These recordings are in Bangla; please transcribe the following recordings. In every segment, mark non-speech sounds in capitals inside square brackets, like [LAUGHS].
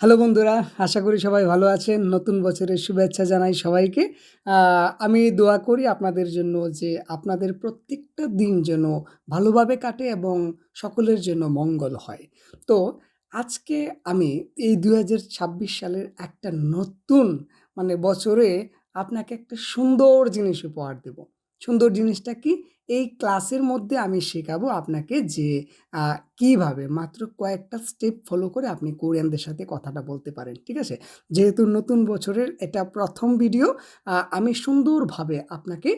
হ্যালো বন্ধুরা, আশা করি সবাই ভালো আছেন। নতুন বছরের শুভেচ্ছা জানাই সবাইকে। আমি দোয়া করি আপনাদের জন্য যে আপনাদের প্রত্যেকটা দিন যেন ভালোভাবে কাটে এবং সকলের জন্য মঙ্গল হয়। তো আজকে আমি এই দু হাজার ছাব্বিশ সালের একটা নতুন মানে বছরে আপনাকে একটা সুন্দর জিনিস উপহার দেব। সুন্দর জিনিসটা কি? এই ক্লাসের মধ্যে আমি শেখাবো আপনাকে যে কীভাবে মাত্র কয়েকটা স্টেপ ফলো করে আপনি কোরিয়ানদের সাথে কথাটা বলতে পারেন, ঠিক আছে? যেহেতু নতুন বছরের এটা প্রথম ভিডিও আমি সুন্দরভাবে আপনাকে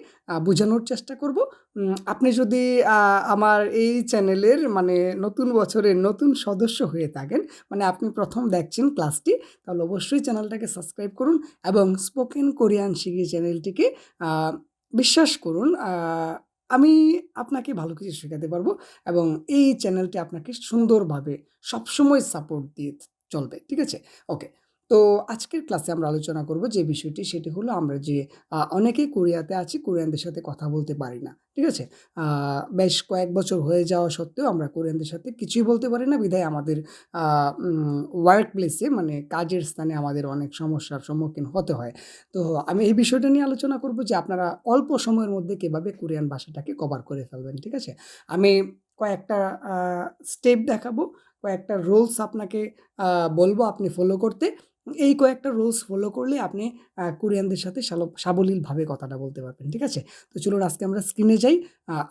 বোঝানোর চেষ্টা করব। আপনি যদি আমার এই চ্যানেলের মানে নতুন বছরের নতুন সদস্য হয়ে থাকেন মানে আপনি প্রথম দেখছেন ক্লাসটি, তাহলে অবশ্যই চ্যানেলটাকে সাবস্ক্রাইব করুন এবং স্পোকেন কোরিয়ান শিখি চ্যানেলটিকে বিশ্বাস করুন আমি আপনাকে ভালো কিছু শেখাতে পারব এবং এই চ্যানেলটি আপনাকে সুন্দরভাবে সবসময় সাপোর্ট দিয়ে চলবে, ঠিক আছে? ওকে তো আজকের ক্লাসে আমরা আলোচনা করব যে বিষয়টি, সেটি হলো আমরা যে অনেকেই কোরিয়াতে আছি, কোরিয়ানদের সাথে কথা বলতে পারি না, ঠিক আছে? বেশ কয়েক বছর হয়ে যাওয়া সত্ত্বেও আমরা কোরিয়ানদের সাথে কিছুই বলতে পারি না। বিধায় আমাদের ওয়ার্ক প্লেসে মানে কাজের স্থানে আমাদের অনেক সমস্যার সম্মুখীন হতে হয়। তো আমি এই বিষয়টা নিয়ে আলোচনা করব যে আপনারা অল্প সময়ের মধ্যে কীভাবে কোরিয়ান ভাষাটাকে কভার করে ফেলবেন, ঠিক আছে? আমি কয়েকটা স্টেপ দেখাবো, কয়েকটা রুলস আপনাকে বলব আপনি ফলো করতে। এই কয়েকটা রুলস ফলো করলে আপনি কোরিয়ানদের সাথে সাবলীলভাবে কথাটা বলতে পারবেন, ঠিক আছে? তো চলুন আজকে আমরা স্ক্রিনে যাই।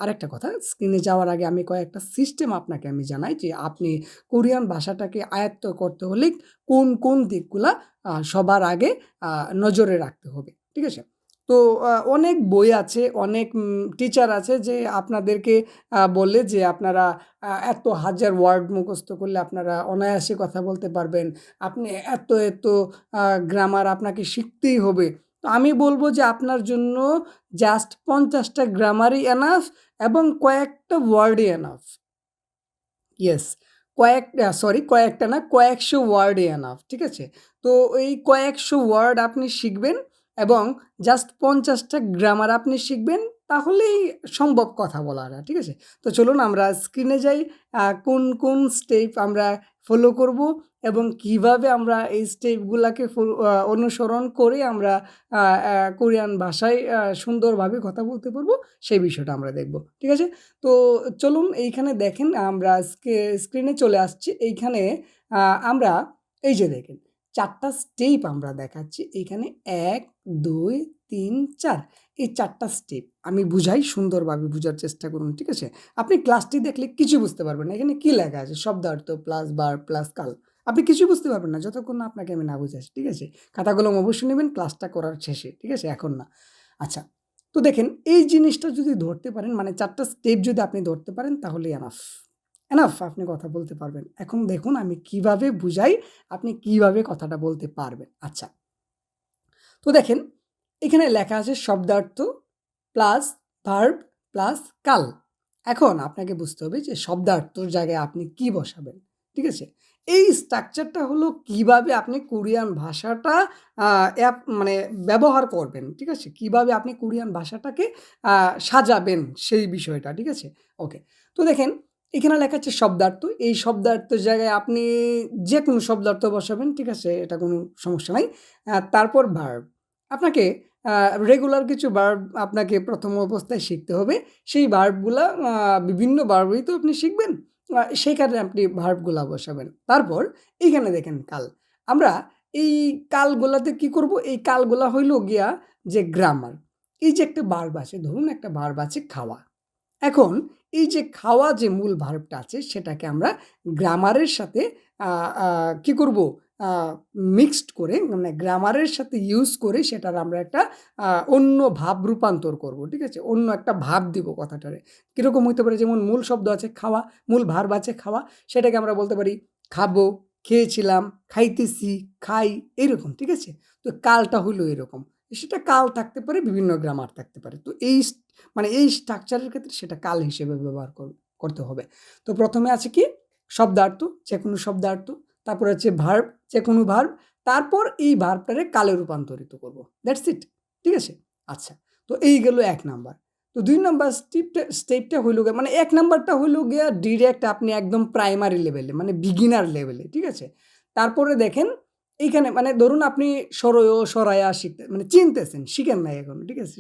আরেকটা কথা স্ক্রিনে যাওয়ার আগে আমি কয়েকটা সিস্টেম আপনাকে আমি জানাই যে আপনি কোরিয়ান ভাষাটাকে আয়ত্ত করতে হলে কোন কোন দিকগুলা সবার আগে নজরে রাখতে হবে, ঠিক আছে? তো অনেক বই আছে, অনেক টিচার আছে যে আপনাদেরকে বলে যে আপনারা এত হাজার ওয়ার্ড মুখস্থ করলে আপনারা অনায়াসে কথা বলতে পারবেন। আপনি এত এত গ্রামার আপনাকে শিখতেই হবে। তো আমি বলব যে আপনার জন্য জাস্ট পঞ্চাশটা গ্রামারই এনাফ এবং কয়েকটা ওয়ার্ডই এনাফ ইয়েস কয়েক সরি কয়েকটা না, কয়েকশো ওয়ার্ডই এনাফ ঠিক আছে? তো এই কয়েকশো ওয়ার্ড আপনি শিখবেন এবং জাস্ট পঞ্চাশটা গ্রামার আপনি শিখবেন, তাহলেই সম্ভব কথা বলাটা ঠিক আছে? তো চলুন আমরা স্ক্রিনে যাই কোন কোন স্টেপ আমরা ফলো করব এবং কীভাবে আমরা এই স্টেপগুলোকে অনুসরণ করে আমরা কোরিয়ান ভাষায় সুন্দরভাবে কথা বলতে পারব, সেই বিষয়টা আমরা দেখব, ঠিক আছে? তো চলুন এইখানে দেখেন, আমরা স্ক্রিনে চলে আসছি, এইখানে আমরা এই যে দেখেন চারটা স্টেপ আমরা দেখাচ্ছি। এখানে এক, দুই, তিন, চার। এই চারটা স্টেপ আমি বুঝাই সুন্দরভাবে বোঝার চেষ্টা করুন, ঠিক আছে? আপনি ক্লাসটি দেখলে কিছু বুঝতে পারবেন না। এখানে কি লেখা আছে? শব্দার্থ প্লাস বার প্লাস কাল। আপনি কিছু বুঝতে পারবেন না, যতক্ষণ না আপনাকে আমি না বুঝাচ্ছি ঠিক আছে? খাতা কলম অবশ্যই নেবেন ক্লাসটা করার শেষে, ঠিক আছে? এখন না। আচ্ছা তো দেখেন, এই জিনিসটা যদি ধরতে পারেন মানে চারটা স্টেপ যদি আপনি ধরতে পারেন তাহলে এনাফ এনাফ আপনি কথা বলতে পারবেন। এখন দেখুন আমি কীভাবে বুঝাই, আপনি কীভাবে কথাটা বলতে পারবেন। আচ্ছা। তো দেখেন, এখানে লেখা আছে শব্দার্থ প্লাস ভার্ব প্লাস কাল। এখন আপনাকে বুঝতে হবে যে শব্দার্থর জায়গায় আপনি কি বসাবেন, ঠিক আছে? এই স্ট্রাকচারটা হলো কীভাবে আপনি কোরিয়ান ভাষাটা অ্যাপ মানে ব্যবহার করবেন, ঠিক আছে? কীভাবে আপনি কোরিয়ান ভাষাটাকে সাজাবেন সেই বিষয়টা, ঠিক আছে? ওকে তো দেখেন এখানে লেখা আছে শব্দার্থ। এই শব্দার্থের জায়গায় আপনি যে কোনো শব্দার্থ বসাবেন ঠিক আছে এটা কোনো সমস্যা নাই। তারপর ভার্ব আপনাকে রেগুলার কিছু ভার্ব আপনাকে প্রথম অবস্থায় শিখতে হবে। সেই ভার্বগুলা আহ, বিভিন্ন ভার্বই তো আপনি শিখবেন সেইখানে আপনি ভার্বগুলা বসাবেন। তারপর এইখানে দেখেন কাল। আমরা এই কালগুলাতে কি করব? এই কালগুলা হইল গিয়া যে গ্রামার এই যে একটা ভার্ব আছে ধরুন একটা ভার্ব আছে খাওয়া। এখন এই যে খাওয়া যে মূল ভার্বটা আছে, সেটাকে আমরা গ্রামারের সাথে কি করব? মিক্সড করে মানে গ্রামারের সাথে ইউজ করে সেটার আমরা একটা অন্য ভাব রূপান্তর করব, ঠিক আছে? অন্য একটা ভাব দিব কথাটারে। কীরকম হইতে পারে? যেমন মূল শব্দ আছে খাওয়া, মূল ভার্ব আছে খাওয়া, সেটাকে আমরা বলতে পারি খাব, খেয়েছিলাম, খাইতেছি, খাই এরকম ঠিক আছে? তো কালটা হইল এরকম। সেটা কাল থাকতে পারে, বিভিন্ন গ্রামার থাকতে পারে। তো এই মানে এই স্ট্রাকচারের ক্ষেত্রে সেটা কাল হিসেবে ব্যবহার কর- করতে হবে। তো প্রথমে আছে কি? শব্দার্থ যে কোনো শব্দার্থ, তারপর হচ্ছে ভার্ব যে কোনো ভার্ব তারপর এই ভার্বটারে কালে রূপান্তরিত করব। দ্যাটস ইট ঠিক আছে? আচ্ছা তো এই গেল এক নাম্বার তো দুই নাম্বার স্টেপটা স্টেপটা হইল গিয়ে মানে এক নাম্বারটা হইল গিয়া ডিরেক্ট আপনি একদম প্রাইমারি লেভেলে মানে বিগিনার লেভেলে ঠিক আছে? তারপরে দেখেন এইখানে মানে ধরুন আপনি সরয় সরায়া শিখতে মানে চিনতেছেন, শিখেন নাই এখন, ঠিক আছে?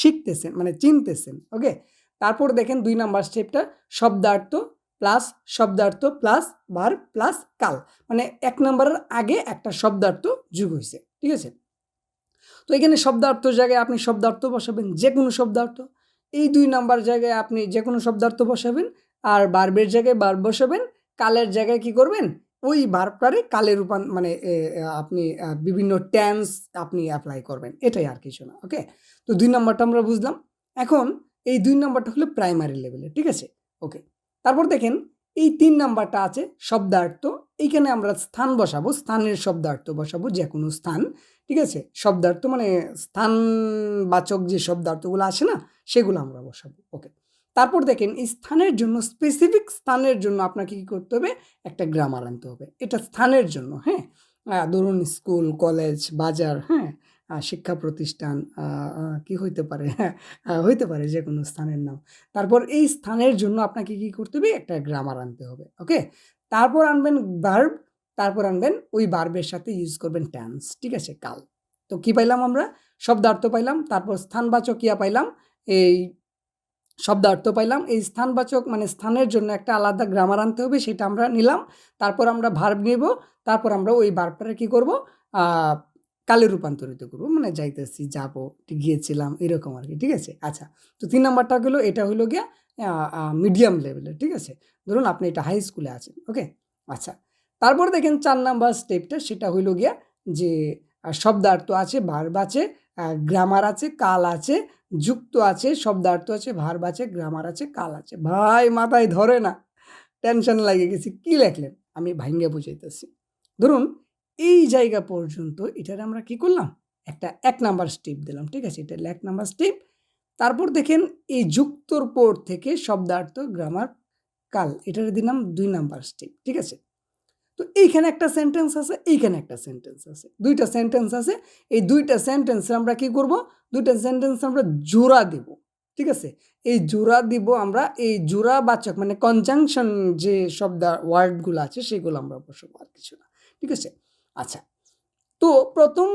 শিখতেছেন মানে চিনতেছেন ওকে তারপর দেখেন দুই নাম্বার স্টেপটা শব্দার্থ প্লাস শব্দার্থ প্লাস বার প্লাস কাল। মানে এক নম্বরের আগে একটা শব্দার্থ যুগ হয়েছে ঠিক আছে? তো এখানে শব্দার্থ জায়গায় আপনি শব্দার্থ বসাবেন যে কোনো শব্দার্থ। এই দুই নাম্বার জায়গায় আপনি যে কোনো শব্দার্থ বসাবেন, আর বার্বের জায়গায় বার বসাবেন, কালের জায়গায় কি করবেন? ওই বার্বটারে কালে রূপান মানে আপনি বিভিন্ন টেন্স আপনি অ্যাপ্লাই করবেন। এটাই আর কিছু না ওকে তো দুই নম্বরটা আমরা বুঝলাম। এখন এই দুই নম্বরটা হলো প্রাইমারি লেভেলে ঠিক আছে? ওকে তারপর দেখেন, এই তিন নাম্বারটা আছে শব্দার্থ। এইখানে আমরা স্থান বসাবো, স্থানের শব্দার্থ বসাবো যে কোনো স্থান, ঠিক আছে? শব্দার্থ মানে স্থানবাচক যে শব্দার্থগুলো আসে না, সেগুলো আমরা বসাবো ওকে তারপর দেখেন স্থানের জন্য স্পেসিফিক স্থানের জন্য আপনাকে কী করতে হবে? একটা গ্রামার আনতে হবে। এটা স্থানের জন্য হ্যাঁ? ধরুন স্কুল কলেজ বাজার হ্যাঁ? শিক্ষা প্রতিষ্ঠান কি হইতে পারে? হ্যাঁ হইতে পারে যে কোনো স্থানের নাম। তারপর এই স্থানের জন্য আপনাকে কি করতে হবে? একটা গ্রামার আনতে হবে ওকে তারপর আনবেন বার্ব তারপর আনবেন ওই বার্বের সাথে ইউজ করবেন ট্যান্স ঠিক আছে? কাল। তো কি পাইলাম আমরা? শব্দার্থ পাইলাম, তারপর স্থানবাচক ইয়া পাইলাম, এই শব্দার্থ পাইলাম। এই স্থানবাচক মানে স্থানের জন্য একটা আলাদা গ্রামার আনতে হবে, সেটা আমরা নিলাম। তারপর আমরা ভার্ব নেব। তারপর আমরা ওই ভার্বটারে কি করব? কালে রূপান্তরিত করব। মানে যাইতেছি, যাব, গিয়েছিলাম, এরকম আর কি, ঠিক আছে? আচ্ছা তো তিন নাম্বারটা হলো, এটা হলো গিয়া মিডিয়াম লেভেলের ঠিক আছে? ধরুন আপনি এটা হাই স্কুলে আছেন ওকে আচ্ছা তারপর দেখেন চার নাম্বার স্টেপটা সেটা হইল গিয়া যে শব্দার্থ আছে ভার্ব আছে গ্রামার আছে, কাল আছে যুক্ত আছে, শব্দার্থ আছে ভার্ব আছে গ্রামার আছে, কাল আছে। ভাই, মাথায় ধরে না। টেনশন লাগে গেছি। কি লেখলেন? আমি ভাঙ্গে বুঝাইতেছি। ধরুন, এই জায়গা পর্যন্ত এটার আমরা কি করলাম? একটা এক নাম্বার স্টেপ দিলাম, ঠিক আছে? এটা এক নাম্বার স্টেপ তারপর দেখেন, এই যুক্তর পর থেকে শব্দার্থ গ্রামার কাল, এটার দিলাম দুই নাম্বার স্টেপ ঠিক আছে? তো এইখানে একটা সেন্টেন্স আছে, এইখানে একটা সেন্টেন্স আছে। দুইটা সেন্টেন্স আছে, এই দুইটা সেন্টেন্স আমরা কি করব? দুইটা সেন্টেন্স আমরা জোড়া দেব, ঠিক আছে? এই জোড়া দিব আমরা, এই জোড়া বাচক মানে কনজাংশন যে শব্দ ওয়ার্ডগুলো আছে, সেগুলো আমরা বসবো আর কিছু না, ঠিক আছে? আচ্ছা তো প্রথম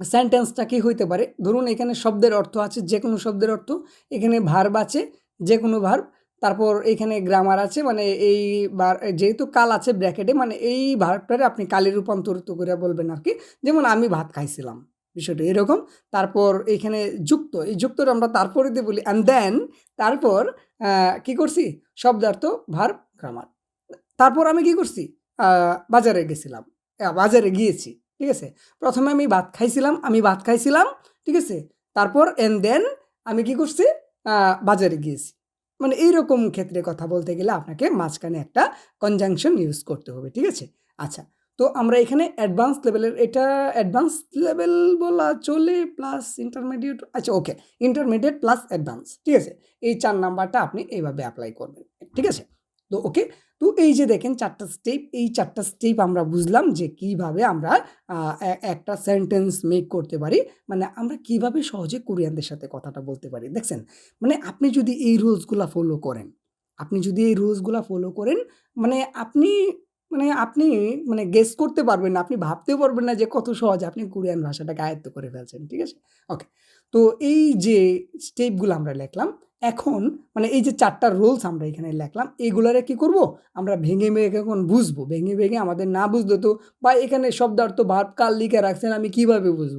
সেন্টেন্সটা কি হইতে পারে? ধরুন এখানে শব্দের অর্থ আছে যে কোনো শব্দের অর্থ, এখানে ভার্ব আছে যে কোনো ভার্ব তারপর এখানে গ্রামার আছে মানে এই বার, যেহেতু কাল আছে ব্র্যাকেটে মানে এই ভার্বটারে আপনি কালে রূপান্তরিত করে বলবেন আর কি, যেমন আমি ভাত খাইছিলাম। বিষয়টা এরকম। তারপর এখানে যুক্ত, এই যুক্তটা আমরা তারপরে দিয়ে বলি অ্যান্ড দেন তারপর কি করছি? শব্দার্থ ভার গ্রামার তারপর আমি কি করছি? বাজারে গেছিলাম। বাজারে গিয়েছি, ঠিক আছে? প্রথমে আমি ভাত খাইছিলাম, আমি ভাত খাইছিলাম, ঠিক আছে? তারপর এন দেন আমি কি করছি? বাজারে গিয়েছি। মানে এইরকম ক্ষেত্রে কথা বলতে গেলে আপনাকে মাঝখানে একটা কনজাংশন ইউজ করতে হবে, ঠিক আছে? আচ্ছা তো আমরা এখানে অ্যাডভান্স লেভেলের এটা অ্যাডভান্স লেভেল বলা চলে প্লাস ইন্টারমিডিয়েট আচ্ছা ওকে ইন্টারমিডিয়েট প্লাস অ্যাডভান্স ঠিক আছে? এই চার নাম্বারটা আপনি এইভাবে অ্যাপ্লাই করবেন, ঠিক আছে? তো ওকে তো এই যে দেখেন চারটা স্টেপ এই চারটা স্টেপ আমরা বুঝলাম যে কীভাবে আমরা একটা সেন্টেন্স মেক করতে পারি মানে আমরা কীভাবে সহজে কোরিয়ানদের সাথে কথাটা বলতে পারি, দেখছেন? মানে আপনি যদি এই রুলসগুলো ফলো করেন, আপনি যদি এই রুলসগুলো ফলো করেন মানে আপনি মানে আপনি মানে গেস করতে পারবেন না, আপনি ভাবতেও পারবেন না যে কত সহজে আপনি কোরিয়ান ভাষাটাকে আয়ত্ত করে ফেলছেন, ঠিক আছে? ওকে তো এই যে স্টেপগুলো আমরা লিখলাম, এখন মানে এই যে চারটা রোলস আমরা এখানে লিখলাম এইগুলারে কি করব? আমরা ভেঙে ভেঙে এখন বুঝব, ভেঙে ভেঙে আমাদের না বুঝতে তো বা এখানে শব্দার্থ ভাব কাল লিখে রাখছেন আমি কীভাবে বুঝব?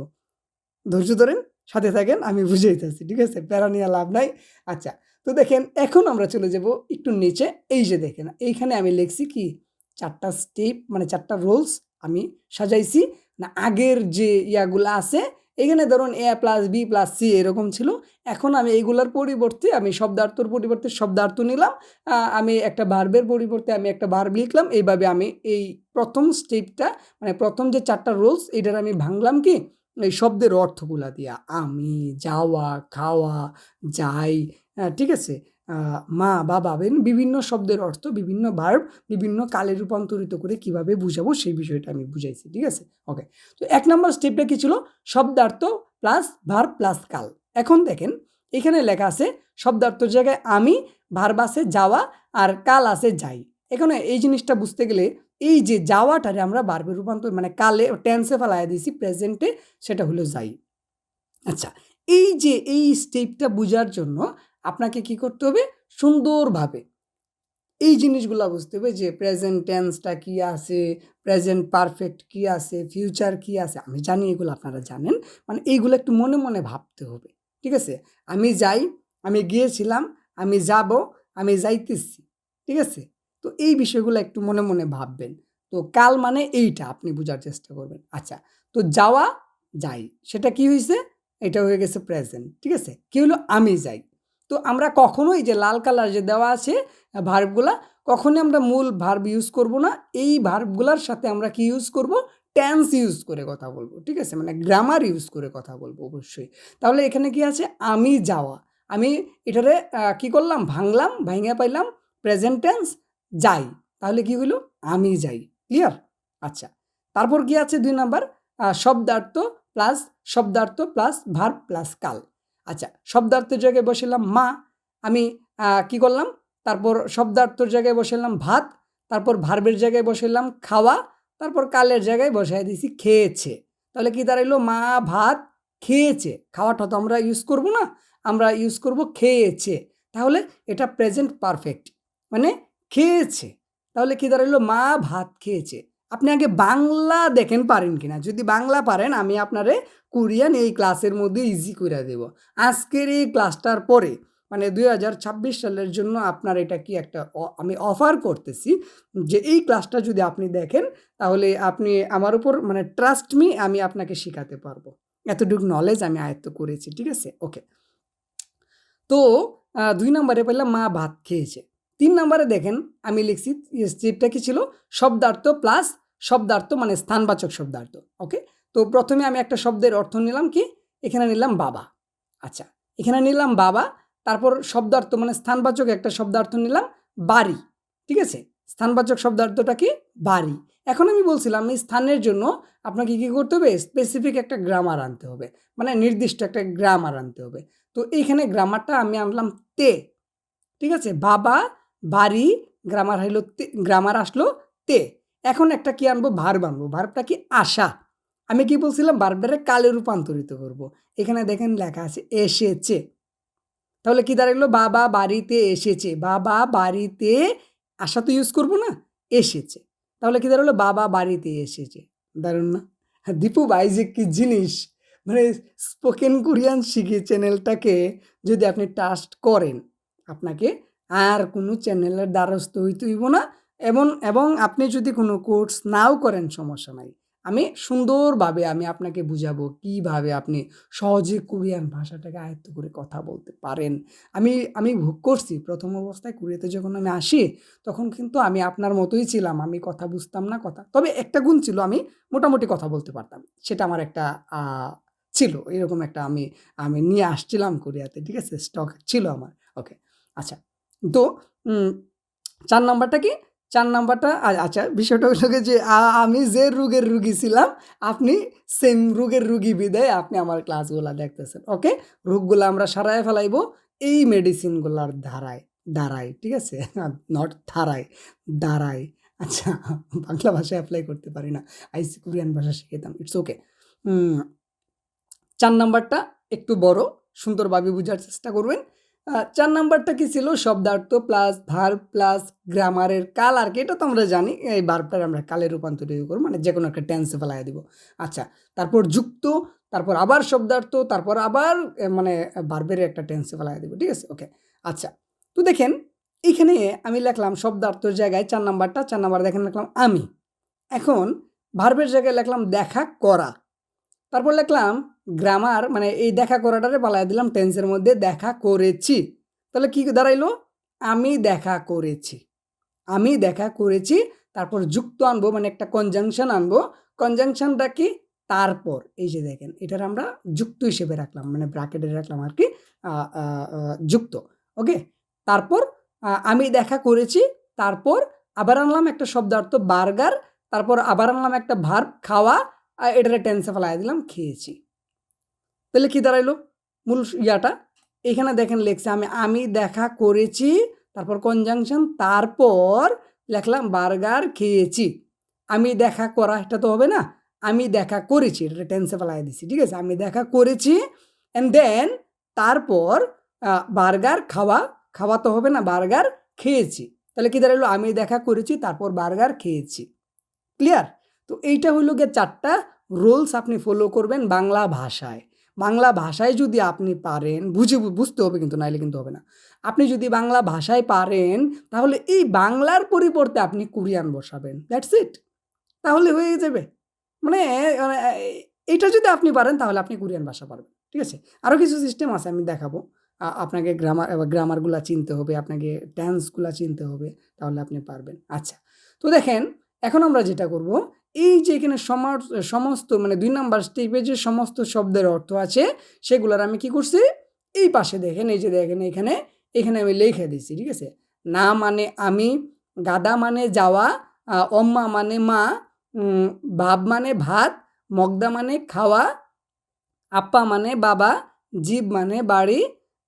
ধৈর্য ধরেন, সাথে থাকেন, আমি বুঝাইতেছি ঠিক আছে? প্যারা নিয়ে লাভ নাই। আচ্ছা তো দেখেন, এখন আমরা চলে যাব একটু নিচে, এই যে দেখেন, এইখানে আমি লিখছি কি? চারটা স্টেপ মানে চারটা রোলস আমি সাজাইছি। না, আগের যে ইয়াগুলো আছে, এখানে ধরুন A plus B plus C এরকম ছিল। এখন আমি এইগুলোর পরিবর্তে আমি শব্দার্থর পরিবর্তে শব্দার্থ নিলাম। আমি একটা ভার্বের পরিবর্তে আমি একটা ভার্ব লিখলাম। এইভাবে আমি এই প্রথম স্টেপটা মানে প্রথম যে চারটা রোলস এটার আমি ভাঙলাম কি? এই শব্দের অর্থগুলা দিয়া। আমি, যাওয়া, খাওয়া, যাই ঠিক আছে? মা বা বিভিন্ন- বিভিন্ন শব্দের অর্থ, বিভিন্ন ভার্ব বিভিন্ন কালে রূপান্তরিত করে কীভাবে বুঝাবো সেই বিষয়টা আমি বুঝাইছি, ঠিক আছে? ওকে তো এক নম্বর স্টেপটা কি ছিল? শব্দার্থ প্লাস ভার্ব প্লাস কাল। এখন দেখেন, এখানে লেখা আছে শব্দার্থর জায়গায় আমি ভার্ব আছে যাওয়া আর কাল আছে যাই। এখানে এই জিনিসটা বুঝতে গেলে এই যে যাওয়াটারে আমরা বারবে রূপান্তর মানে কালে টেন্সে ফেলাইয়া দিয়েছি প্রেজেন্টে সেটা হলো যাই। আচ্ছা এই যে এই স্টেপটা বোঝার জন্য আপনাকে কি করতে হবে? সুন্দরভাবে। এই জিনিসগুলো বুঝতে হবে যে প্রেজেন্ট টেন্সটা কি আছে? প্রেজেন্ট পারফেক্ট কি আছে? ফিউচার কি আছে? আমি জানি এগুলো আপনারা জানেন। মানে এইগুলো একটু মনে মনে ভাবতে হবে। ঠিক আছে? আমি যাই, আমি গিয়েছিলাম, আমি যাব, আমি যাইতেছি। ঠিক আছে? তো এই বিষয়গুলো একটু মনে মনে ভাববেন। তো কাল মানে এইটা আপনি বোঝার চেষ্টা করবেন। আচ্ছা তো যাওয়া, যাই। সেটা কি হয়েছে এটা হয়ে গেছে প্রেজেন্ট ঠিক আছে? কি হলো? আমি যাই। তো আমরা কখনোই যে লাল কালার যে দেওয়া আছে ভার্বগুলা কখনোই আমরা মূল ভার্ব ইউজ করব না। এই ভার্বগুলার সাথে আমরা কি ইউজ করব? টেন্স ইউজ করে কথা বলব, ঠিক আছে? মানে গ্রামার ইউজ করে কথা বলব অবশ্যই। তাহলে এখানে কি আছে? আমি যাওয়া। আমি এটারে কি করলাম? ভাঙলাম, ভাঙিয়া পাইলাম প্রেজেন্ট টেন্স যাই। তাহলে কি হইল? আমি যাই। ক্লিয়ার আচ্ছা। তারপর কি আছে দুই নাম্বার? শব্দার্থ প্লাস শব্দার্থ প্লাস ভার্ব প্লাস কাল। আচ্ছা শব্দার্থের জায়গায় বসালাম মা, আমি কি করলাম? তারপর শব্দার্থর জায়গায় বসালাম ভাত, তারপর ভার্বের জায়গায় বসালাম খাওয়া, তারপর কালের জায়গায় বসাই দিয়েছি খেয়েছে। তাহলে কি দাঁড়াইলো? মা ভাত খেয়েছে। খাওয়াটা তো আমরা ইউজ করব না, আমরা ইউজ করব খেয়েছে। তাহলে এটা প্রেজেন্ট পারফেক্ট মানে খেয়েছে। তাহলে কি দাঁড়াইলো? মা ভাত খেয়েছে। আপনি আগে বাংলা দেখেন পারেন কিনা? যদি বাংলা পারেন, আমি আপনারে কোরিয়ান এই ক্লাসের মধ্যে ইজি করে দেব। আজকের এই ক্লাসটার পরে মানে দুই হাজার ছাব্বিশ সালের জন্য আপনার এটা কি একটা আমি অফার করতেছি যে এই ক্লাসটা যদি আপনি দেখেন, তাহলে আপনি আমার উপর মানে ট্রাস্ট মি আমি আপনাকে শেখাতে পারব। এতটুকু নলেজ আমি আয়ত্ত করেছি, ঠিক আছে? ওকে তো দুই নম্বরে পেলাম মা ভাত খেয়েছে। তিন নম্বরে দেখেন, আমি লিখছি স্টেপটা কি ছিল? শব্দার্থ প্লাস শব্দার্থ মানে স্থানবাচক শব্দার্থ ওকে তো প্রথমে আমি একটা শব্দের অর্থ নিলাম কি? এখানে নিলাম বাবা। আচ্ছা এখানে নিলাম বাবা, তারপর শব্দার্থ মানে স্থানবাচক একটা শব্দার্থ নিলাম বাড়ি, ঠিক আছে? স্থানবাচক শব্দার্থটা কি? বাড়ি। এখন আমি বলছিলাম এই স্থানের জন্য আপনাকে কী করতে হবে? স্পেসিফিক একটা গ্রামার আনতে হবে মানে নির্দিষ্ট একটা গ্রামার আনতে হবে। তো এইখানে গ্রামারটা আমি আনলাম তে, ঠিক আছে? বাবা, বাড়ি গ্রামার হইল তে গ্রামার আসলো তে। এখন একটা কি আনব? ভার্ব আনব। ভার্বটা কি আশা আমি কি বলছিলাম? বারবারে কালে রূপান্তরিত করব। এখানে দেখেন লেখা আছে এসেছে। তাহলে কি দাঁড়াল? বাবা বাড়িতে এসেছে। বাবা বাড়িতে আশা তো ইউজ করব না এসেছে। তাহলে কি দাঁড়াল? বাবা বাড়িতে এসেছে। দারুণ না? হ্যাঁ, দীপু ভাই যে কি জিনিস মানে স্পোকেন কোরিয়ান শিখে চ্যানেলটাকে যদি আপনি ট্রাস্ট করেন আপনাকে আর কোনো চ্যানেলের দ্বারস্থ হইতে হইব না। এবং এবং আপনি যদি কোনো কোর্স নাও করেন, সমস্যা নাই। আমি সুন্দরভাবে আমি আপনাকে বুঝাবো কীভাবে আপনি সহজে কোরিয়ান ভাষাটাকে আয়ত্ত করে কথা বলতে পারেন। আমি আমি ভোগ করছি। প্রথম অবস্থায় কোরিয়াতে যখন আমি আসি, তখন কিন্তু আমি আপনার মতোই ছিলাম। আমি কথা বুঝতাম না কথা। তবে একটা গুণ ছিল, আমি মোটামুটি কথা বলতে পারতাম। সেটা আমার একটা ছিল। এরকম একটা আমি আমি নিয়ে আসছিলাম কোরিয়াতে, ঠিক আছে? স্টক ছিল আমার। ওকে আচ্ছা। তো চার নাম্বারটা কি? চার নাম্বারটা আচ্ছা বিষয়টা হলো যে আমি যে রোগের রুগী ছিলাম, আপনি সেম রোগের রুগী বিদায় আপনি আমার ক্লাসগুলা দেখতেছেন ওকে রোগগুলো আমরা সারায় ফেলাইবো, এই মেডিসিনগুলার ধারায় দাঁড়ায় ঠিক আছে? [LAUGHS] নট ধারায় দাঁড়ায় আচ্ছা বাংলা ভাষায় অ্যাপ্লাই করতে পারি না আইসি কোরিয়ান ভাষা শিখেতাম ইটস ওকে চার নাম্বারটা একটু বড়, সুন্দরভাবে বোঝার চেষ্টা করবেন। চার নাম্বারটা কি ছিল? শব্দার্থ প্লাস ভার্ব প্লাস গ্রামারের কাল আর কি এটা তো আমরা জানি, এই ভার্বটার আমরা কালে রূপান্তরিত করব মানে যে কোনো একটা টেন্সে ফেলাই দিব। আচ্ছা তারপর যুক্ত, তারপর আবার শব্দার্থ, তারপর আবার মানে ভার্বের একটা টেন্সে ফেলাই দিব, ঠিক আছে? ওকে আচ্ছা তো দেখেন এইখানে আমি লিখলাম শব্দার্থর জায়গায় চার নাম্বারটা, চার নাম্বার দেখেন লিখলাম আমি। এখন ভার্বের জায়গায় লিখলাম দেখা, করা। তারপর লিখলাম গ্রামার মানে এই দেখা করাটারে পালাই দিলাম টেন্সের মধ্যে দেখা করেছি। তাহলে কি দাঁড়াইলো? আমি দেখা করেছি। আমি দেখা করেছি, তারপর যুক্ত আনব মানে একটা কনজাংশন আনব। কনজাংশনটা কি? তারপর, এই যে দেখেন, এটার আমরা যুক্ত হিসেবে রাখলাম মানে ব্র্যাকেটে রাখলাম আর কি যুক্ত ওকে তারপর আমি দেখা করেছি, তারপর আবার আনলাম একটা শব্দার্থ বার্গার তারপর আবার আনলাম একটা ভার্ব খাওয়া এটারে টেন্সে ফেলাই দিলাম, খেয়েছি। তাহলে কি দাঁড়াইলো? মূল ইয়াটা। এখানে দেখেন লেখছে, আমি আমি দেখা করেছি, তারপর কনজাংশন তারপর লেখলাম বার্গার খেয়েছি। আমি দেখা করা, এটা তো হবে না। আমি দেখা করেছি, এটা টেন্সে ফেলাই দিছি, ঠিক আছে? আমি দেখা করেছি অ্যান্ড দেন তারপর বার্গার খাওয়া খাওয়া তো হবে না, বার্গার খেয়েছি। তাহলে কি দাঁড়াল আমি দেখা করেছি, তারপর বার্গার খেয়েছি। ক্লিয়ার তো এইটা হইল গিয়ে চারটা রুলস আপনি ফলো করবেন বাংলা ভাষায়। বাংলা ভাষায় যদি আপনি পারেন, বুঝে বুঝতে হবে কিন্তু, নাইলে কিন্তু হবে না। আপনি যদি বাংলা ভাষায় পারেন, তাহলে এই বাংলার পরিবর্তে আপনি কোরিয়ান বসাবেন। That's it. তাহলে হয়ে যাবে। মানে এটা যদি আপনি পারেন, তাহলে আপনি কোরিয়ান ভাষা পারবেন। ঠিক আছে? আরও কিছু সিস্টেম আছে, আমি দেখাবো। আপনাকে গ্রামার গ্রামারগুলো চিনতে হবে, আপনাকে ট্যান্সগুলো চিনতে হবে, তাহলে আপনি পারবেন। আচ্ছা। তো দেখেন, এখন আমরা যেটা করব এই যে এখানে সমস্ত মানে দুই নাম্বার স্টেপে যে সমস্ত শব্দের অর্থ আছে, সেগুলোর আমি কি করছি? এই পাশে দেখেন, এই যে দেখেন এখানে এখানে আমি লিখে দিচ্ছি ঠিক আছে? না মানে আমি, গাদা মানে যাওয়া অম্মা মানে মা ভাব মানে ভাত, মগদা মানে খাওয়া আপ্পা মানে বাবা, জীব মানে বাড়ি,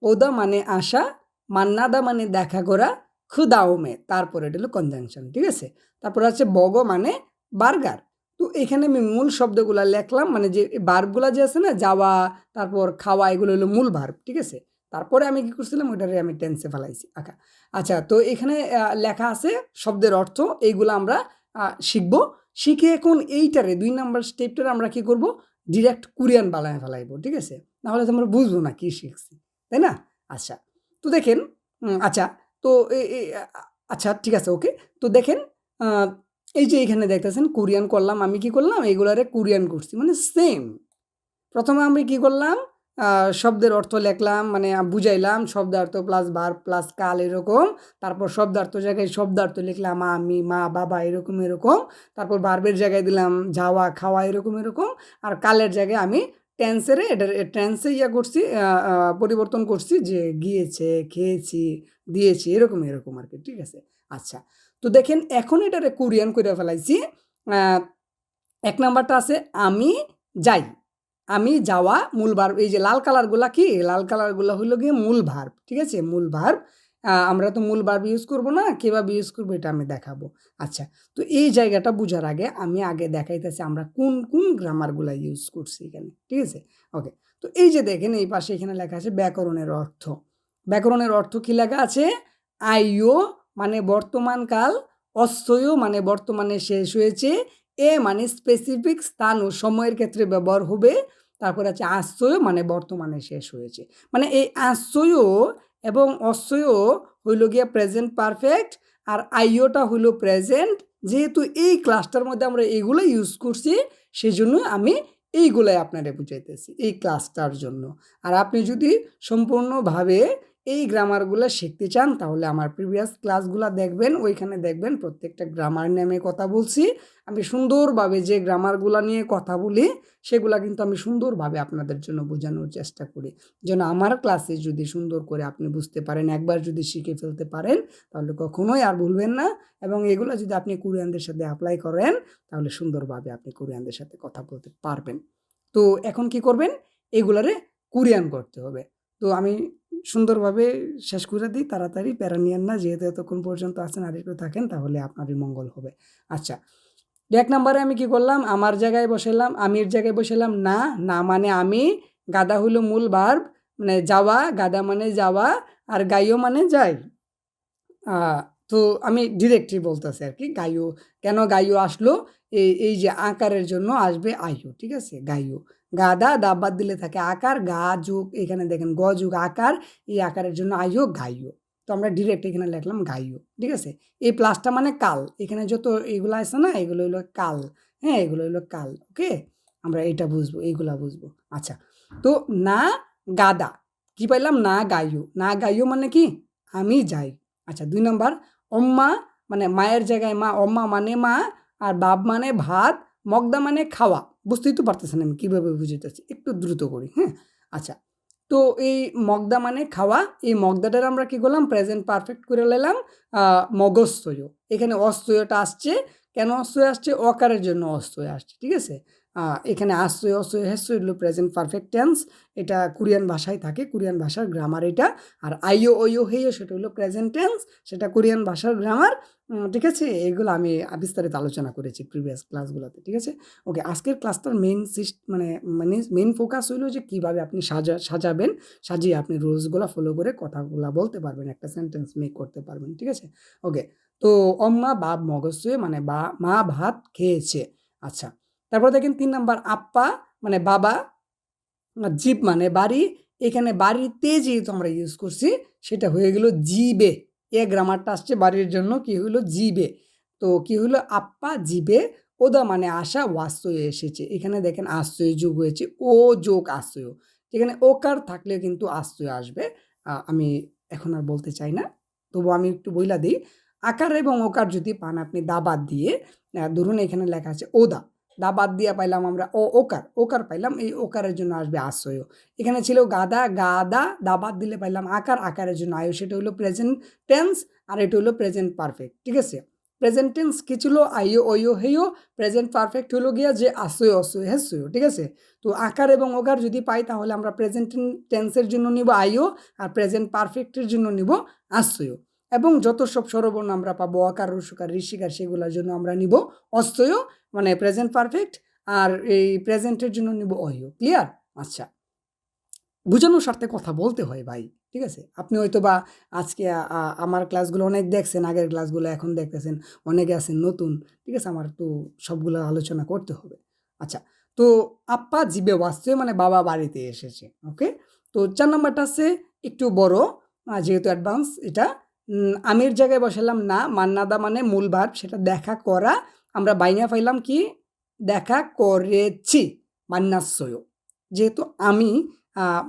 ওদা মানে আশা, মান্নাদা মানে দেখা করা ক্ষুদাওমে তারপরে এটা হলো কনজাংশন ঠিক আছে? তারপর আছে বগ মানে বার্গার। তো এখানে আমি মূল শব্দগুলা লেখলাম মানে যে বার্বগুলা যে আছে না, যাওয়া, তারপর খাওয়া, এগুলো হলো মূল ভার্ব ঠিক আছে? তারপরে আমি কি করছিলাম, ওইটারে আমি টেন্সে ফেলাইছি। আঁকা আচ্ছা তো এখানে লেখা আছে শব্দের অর্থ, এইগুলো আমরা শিখব। শিখে এখন এইটারে, দুই নাম্বার স্টেপটারে আমরা কি করব? ডিরেক্ট কোরিয়ান বানায় ফেলাইবো, ঠিক আছে? নাহলে তো আমরা বুঝব না কি শিখছি, তাই না? আচ্ছা তো দেখেন আচ্ছা তো আচ্ছা ঠিক আছে, ওকে। তো দেখেন এই যে এখানে দেখতেছেন, কোরিয়ান করলাম, আমি কি করলাম? এগুলারে কোরিয়ান করছি মানে সেম প্রথমে আমি কি করলাম? শব্দের অর্থ লেখলাম মানে বুঝাইলাম, শব্দার্থ প্লাস বার প্লাস কাল এরকম, তারপর শব্দার্থ জায়গায় শব্দার্থ লিখলাম, আমি, মা, বাবা এরকম এরকম, তারপর বার্বের জায়গায় দিলাম, যাওয়া, খাওয়া এরকম এরকম, আর কালের জায়গায় আমি টেন্সেরে এটার টেন্সে ইয়া করছি পরিবর্তন করছি যে গিয়েছে, খেয়েছি, দিয়েছি, এরকম এরকম আর কি, ঠিক আছে? আচ্ছা তো দেখেন, এখন এটারে কোরিয়ান করে ফেলাইছি এক নাম্বারটা আছে, আমি যাই। আমি যাওয়া, মূল ভার্ব এই যে লাল কালারগুলা কি? লাল কালারগুলো হইল গিয়ে মূল ভার্ব ঠিক আছে? মূল ভার্ব আমরা তো মূল ভার্ব ইউজ করব না, কীভাবে ইউজ করব এটা আমি দেখাবো। আচ্ছা তো এই জায়গাটা বোঝার আগে আমি আগে দেখাইতেছি আমরা কোন কোন গ্রামারগুলা ইউজ করছি এখানে, ঠিক আছে? ওকে তো এই যে দেখেন, এই পাশে এখানে লেখা আছে ব্যাকরণের অর্থ। ব্যাকরণের অর্থ কী লেখা আছে? আইও মানে বর্তমানকাল অস্থয় মানে বর্তমানে শেষ হয়েছে এ মানে স্পেসিফিক স্থান ও সময়ের ক্ষেত্রে ব্যবহার হবে। তারপর আছে আশ্রয় মানে বর্তমানে শেষ হয়েছে মানে এই আশ্রয় এবং অশ্রয় হইল গিয়া প্রেজেন্ট পারফেক্ট আর আইওটা হইল প্রেজেন্ট যেহেতু এই ক্লাসটার মধ্যে আমরা এইগুলো ইউজ করছি সেই জন্য আমি এইগুলাই আপনারা বুঝাইতেছি, এই ক্লাসটার জন্য। আর আপনি যদি সম্পূর্ণভাবে এই গ্রামারগুলো শিখতে চান, তাহলে আমার প্রিভিয়াস ক্লাসগুলো দেখবেন, ওইখানে দেখবেন প্রত্যেকটা গ্রামার নামে কথা বলছি। আমি সুন্দরভাবে যে গ্রামারগুলো নিয়ে কথা বলি, সেগুলা কিন্তু আমি সুন্দরভাবে আপনাদের জন্য বোঝানোর চেষ্টা করি। যেন আমার ক্লাসে যদি সুন্দর করে আপনি বুঝতে পারেন, একবার যদি শিখে ফেলতে পারেন, তাহলে কখনোই আর ভুলবেন না। এবং এগুলো যদি আপনি কোরিয়ানদের সাথে অ্যাপ্লাই করেন, তাহলে সুন্দরভাবে আপনি কোরিয়ানদের সাথে কথা বলতে পারবেন। তো এখন কি করবেন? এগুলারে কোরিয়ান করতে হবে। তো আমি সুন্দরভাবে শেষ করে দিই, তাড়াতাড়ি প্যারা নিয়েন না, যেহেতু এতক্ষণ পর্যন্ত আছেন আর একটু থাকেন, তাহলে আপনারই মঙ্গল হবে। আচ্ছা এক নম্বরে আমি কি করলাম? আমার জায়গায় বসালাম, আমির জায়গায় বসালাম। না না মানে আমি, গাদা হলো মূল ভার্ব মানে যাওয়া, গাদা মানে যাওয়া, আর গাইও মানে যাই। তো আমি ডিরেক্টলি বলতেছি আর কি, গাইও, কেন গাইও আসলো? এই এই যে আকারের জন্য আসবে আইও, ঠিক আছে? গাইও। গাদা দাবাদ দিলে থাকে আকার, গা, যুগ, এখানে দেখেন গ, যুগ, আকার, এই আকারের জন্য আইও গাইও তো আমরা ডিরেক্ট এখানে লিখলাম গাইও ঠিক আছে? এই প্লাসটা মানে কাল, এখানে যত এগুলো আছে না, এগুলো হলো কাল হ্যাঁ? এগুলো হলো কাল, ওকে? আমরা এটা বুঝব, এইগুলা বুঝব আচ্ছা। তো না গাদা, কি পাইলাম? না গাইও না গাইও মানে কি? আমি যাই আচ্ছা দুই নম্বর, অম্মা মানে মায়ের জায়গায় মা, অম্মা মানে মা, আর বাপ মানে ভাত, মগদা মানে খাওয়া। বুঝতেই তো পারতেছেন আমি কীভাবে বুঝতেছি একটু দ্রুত করি হ্যাঁ? আচ্ছা তো এই মগদা মানে খাওয়া, এই মগদাটার আমরা কি করলাম? প্রেজেন্ট পারফেক্ট করে নিলাম মগস্তয় এখানে অস্তয়টা আসছে, কেন অস্তয় আসছে? অকারের জন্য অস্তয় আসছে, ঠিক আছে? এখানে আশ্রয় অস্ত্রয় হেস্রয় হলো প্রেজেন্ট পারফেক্ট টেন্স এটা কোরিয়ান ভাষায় থাকে, কোরিয়ান ভাষার গ্রামার এটা। আর আইও, ওইও, হেইও, সেটা হলো প্রেজেন্ট টেন্স সেটা কোরিয়ান ভাষার গ্রামার ঠিক আছে? এগুলো আমি বিস্তারিত আলোচনা করেছি প্রিভিয়াস ক্লাসগুলোতে ঠিক আছে? ওকে আজকের ক্লাসটার মেন মেইন মানে মানে মেইন ফোকাস হইল যে কীভাবে আপনি সাজা, সাজাবেন, সাজিয়ে আপনি রুলসগুলো ফলো করে কথাগুলো বলতে পারবেন, একটা সেন্টেন্স মেক করতে পারবেন, ঠিক আছে? ওকে তো অম্মা, বাপ মগজ মানে বা, মা ভাত খেয়েছে। আচ্ছা তারপর দেখেন তিন নাম্বার আপ্পা মানে বাবা জীব মানে বাড়ি। এখানে বাড়িতে যেহেতু আমরা ইউজ করছি, সেটা হয়ে গেল জিবে। এ গ্রামারটা আসছে বাড়ির জন্য, কি হলো জিবে। তো কি হলো আপ্পা জিবে, ওদা মানে আসা ওয়াস্তয় এসেছে। এখানে দেখেন আশ্রয় যোগ হয়েছে, ও যোগ আশ্রয়। এখানে ওকার থাকলে কিন্তু আশ্রয় আসবে। আমি এখন আর বলতে চাই না, তবু আমি একটু বইলা দিই। আকার এবং ওকার যদি পান আপনি দাবাদ দিয়ে ধরুন এখানে লেখা আছে ওদা। দা বাদ দিয়া পাইলাম আমরা, ও ওকার ওকার পাইলাম, এই ওকারের জন্য আসবে আশ্রয়। এখানে ছিল গাদা গাদা দা বাদ দিলে পাইলাম আকার, আকারের জন্য আয়ু, সেটা হলো প্রেজেন্ট টেন্স আর এটা হলো প্রেজেন্ট পারফেক্ট ঠিক আছে? প্রেজেন্ট টেন্স কী ছিল? আইও ওইও হেইও প্রেজেন্ট পারফেক্ট হলো গিয়া যে আসয় অসয় হেসয় ঠিক আছে? তো আকার এবং ওকার যদি পাই তাহলে আমরা প্রেজেন্ট টেন্সের জন্য নিব আইও আর প্রেজেন্ট পারফেক্টের জন্য নিব আশ্রয়। এবং যত সব স্বরবর্ণ আমরা পাবো, অকার, রসুকার, ঋষিকার, সেগুলোর জন্য আমরা নিব অস্তয় মানে প্রেজেন্ট পারফেক্ট আর এই প্রেজেন্টের জন্য নিব অহিও। ক্লিয়ার আচ্ছা। বুঝানোর স্বার্থে কথা বলতে হয় ভাই, ঠিক আছে? আপনি হয়তো বা আজকে আমার ক্লাসগুলো অনেক দেখছেন, আগের ক্লাসগুলো এখন দেখতেছেন, অনেকে আছেন নতুন, ঠিক আছে? আমার তো সবগুলো আলোচনা করতে হবে। আচ্ছা তো আপ্পা জীবে বাঁচছে মানে বাবা বাড়িতে এসেছে ওকে তো চার নাম্বারটা আছে একটু বড় যেহেতু অ্যাডভান্স এটা আমির জায়গায় বসালাম, না, মান্নাদা মানে মূল ভার্ব সেটা দেখা করা। আমরা বাইনা পাইলাম কি? দেখা করেছি মান্নাশ্রয় যেহেতু আমি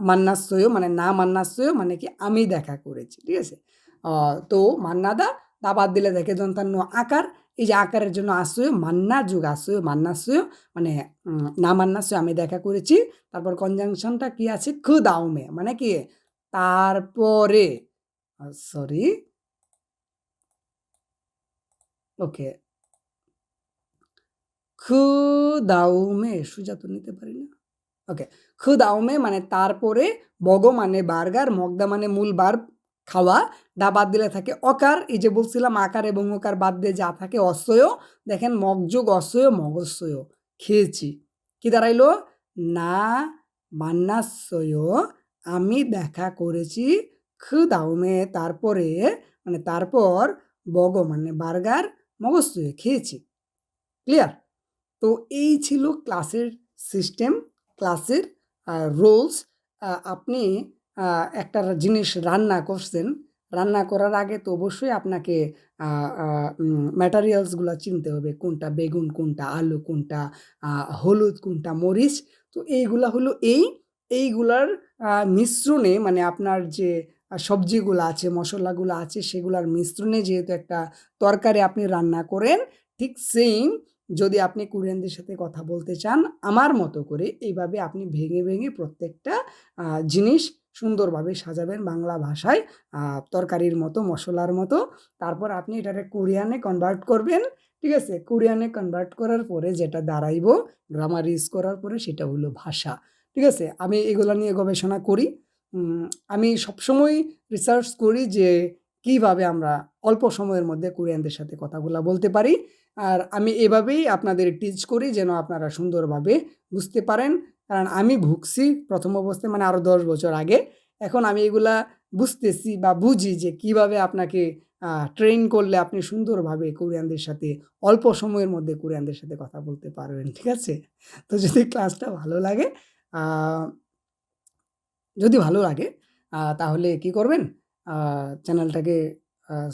মান্নাশ্রয় মানে না মান্নাশ্রয় মানে কি আমি দেখা করেছি, ঠিক আছে? তো মান্নাদা তা বাদ দিলে দেখে দন্তান্ন আকার, এই যে আকারের জন্য আশ্রয় মান্না যুগ আশ্রয় মান্নাশ্রয় মানে না মান্নাশ্রয় আমি দেখা করেছি। তারপর কনজাংশনটা কি আছে? খুদাউমে মানে কি? তারপরে সরি ওকে খুদাউমে সুজা তো নিতে পারি না? ওকে খুদাউমে মানে তারপরে, বগ মানে বার্গার, মগদা মানে মূল বার খাওয়া, দা বাদ দিলে থাকে অকার, এই যে বলছিলাম আকার এবং ওকার বাদ দিয়ে যা থাকে অসয় দেখেন মগযোগ অসয় মগসয় খেয়েছি। কি দাঁড়াইলো? না মান্নাসয় আমি দেখা করেছি খুদাউমে তারপরে মানে তারপর বগ মানে বার্গার মগজ খেয়েছি। ক্লিয়ার? তো এই ছিল ক্লাসের সিস্টেম, ক্লাসের রোলস। আপনি একটা জিনিস রান্না করছেন, রান্না করার আগে তো অবশ্যই আপনাকে ম্যাটারিয়ালসগুলো চিনতে হবে। কোনটা বেগুন, কোনটা আলু, কোনটা হলুদ, কোনটা মরিচ? তো এইগুলা হলো এই, এইগুলার মিশ্রণে মানে আপনার যে সবজিগুলো আছে, মশলাগুলো আছে, সেগুলোর মিশ্রণে যেহেতু একটা তরকারি আপনি রান্না করেন, ঠিক সেম যদি আপনি কোরিয়ানদের সাথে কথা বলতে চান, আমার মতো করে এইভাবে আপনি ভেঙে ভেঙে প্রত্যেকটা জিনিস সুন্দরভাবে সাজাবেন বাংলা ভাষায় তরকারির মতো, মশলার মতো। তারপর আপনি এটাকে কোরিয়ানে কনভার্ট করবেন, ঠিক আছে? কোরিয়ানে কনভার্ট করার পরে যেটা দাঁড়াইব গ্রামার ইউজ করার পরে সেটা হলো ভাষা, ঠিক আছে? আমি এগুলো নিয়ে গবেষণা করি। আমি সবসময় রিসার্চ করি যে কীভাবে আমরা অল্প সময়ের মধ্যে কোরিয়ানদের সাথে কথাগুলো বলতে পারি। আর আমি এভাবেই আপনাদের টিচ করি যেন আপনারা সুন্দরভাবে বুঝতে পারেন। কারণ আমি ভুগছি প্রথম অবস্থায় মানে আরও দশ বছর আগে। এখন আমি এগুলা বুঝতেছি বা বুঝি যে কীভাবে আপনাকে ট্রেন করলে আপনি সুন্দরভাবে কোরিয়ানদের সাথে, অল্প সময়ের মধ্যে কোরিয়ানদের সাথে কথা বলতে পারবেন, ঠিক আছে? তো যদি ক্লাসটা ভালো লাগে যদি ভালো লাগে তাহলে কি করবেন? চ্যানেলটাকে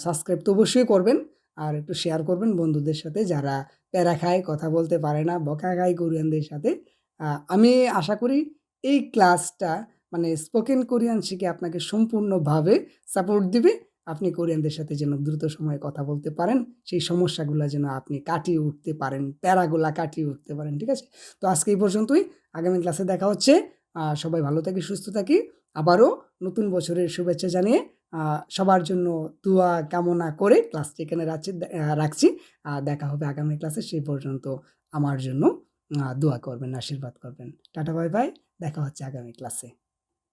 সাবস্ক্রাইব তো অবশ্যই করবেন। আর একটু শেয়ার করবেন বন্ধুদের সাথে যারা প্যারা খায়, কথা বলতে পারে না, বকা খায় কোরিয়ানদের সাথে। আমি আশা করি এই ক্লাসটা মানে স্পোকেন কোরিয়ান শিখে আপনাকে সম্পূর্ণভাবে সাপোর্ট দিবে। আপনি কোরিয়ানদের সাথে যেন দ্রুত সময়ে কথা বলতে পারেন, সেই সমস্যাগুলো যেন আপনি কাটিয়ে উঠতে পারেন, প্যারাগুলা কাটিয়ে উঠতে পারেন, ঠিক আছে? তো আজকে এই পর্যন্তই। আগামী ক্লাসে দেখা হচ্ছে। সবাই ভালো থাকি সুস্থ থাকি আবারও নতুন বছরের শুভেচ্ছা জানিয়ে সবার জন্য দোয়া কামনা করে ক্লাসটি এখানে রাখছি রাখছি। দেখা হবে আগামী ক্লাসে। সেই পর্যন্ত আমার জন্য দোয়া করবেন, আশীর্বাদ করবেন। Tata bye bye. দেখা হচ্ছে আগামী ক্লাসে।